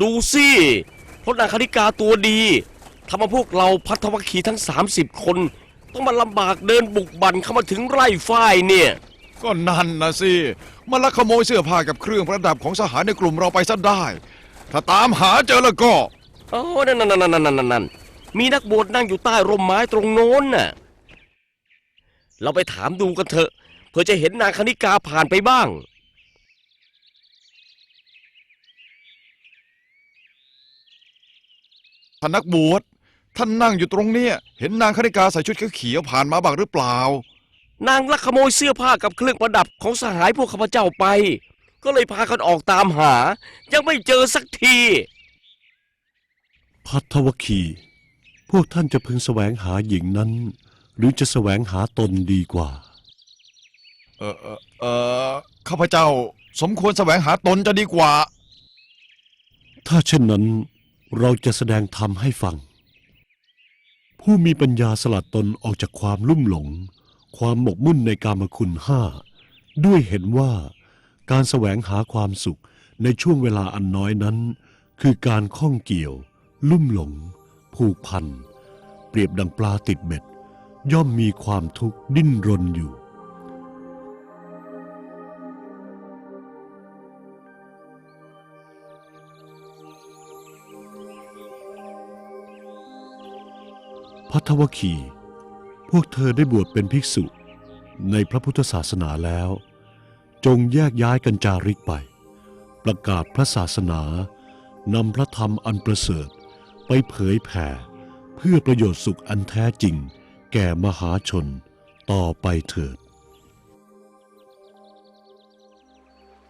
ดูสิเพราะนางคณิกาตัวดีทำให้พวกเราพัทวคีทั้ง 30 คน ต้องมาลำบากเดินบุกบันเข้ามาถึงไร่ฝ้ายเนี่ยก็นั่นนะสิมันลักขโมยเสื้อผ้ากับเครื่องประดับของสหายในกลุ่มเราไปซะได้ ถ้าตามหาเจอแล้วก็โอ้นั่นนั่นนั่นนั่นนั่นนั่นมีนักบวชนั่งอยู่ใต้ร่มไม้ตรงโน้นน่ะ เราไปถามดูกันเถอะเพื่อจะเห็นนางคณิกาผ่านไปบ้าง ท่านนักบวชท่านนั่งอยู่ตรงเนี้ยเห็นนางคณิกาใส่ชุดเขียวๆผ่านมาบ้างหรือเปล่า นางลักขโมยเสื้อผ้ากับเครื่องประดับของสหายพวกข้าพเจ้าไป ก็เลยพากันออกตามหา ยังไม่เจอสักที พัทวคี พวกท่านจะพึงแสวงหาหญิงนั้น หรือจะแสวงหาตนดีกว่า เออเออเออข้าพเจ้า สมควรแสวงหาตนจะดีกว่า ถ้าเช่นนั้น เราจะแสดงธรรมให้ฟัง ผู้มีปัญญาสลัดตนออกจากความลุ่มหลง ความหมกมุ่นในกามคุณห้าด้วยเห็นว่าการแสวงหาความสุขในช่วงเวลาอันน้อยนั้น คือการข้องเกี่ยว ลุ่มหลง ผูกพัน เปรียบดังปลาติดเบ็ด ย่อมมีความทุกข์ดิ้นรนอยู่ พัทวคี พวกเธอได้บวชเป็นภิกษุในพระพุทธศาสนาแล้ว จงแยกย้ายกันจาริกไป ประกาศพระศาสนานำพระธรรมอันประเสริฐไปเผยแผ่ เพื่อประโยชน์สุขอันแท้จริง แก่มหาชนต่อไปเถิด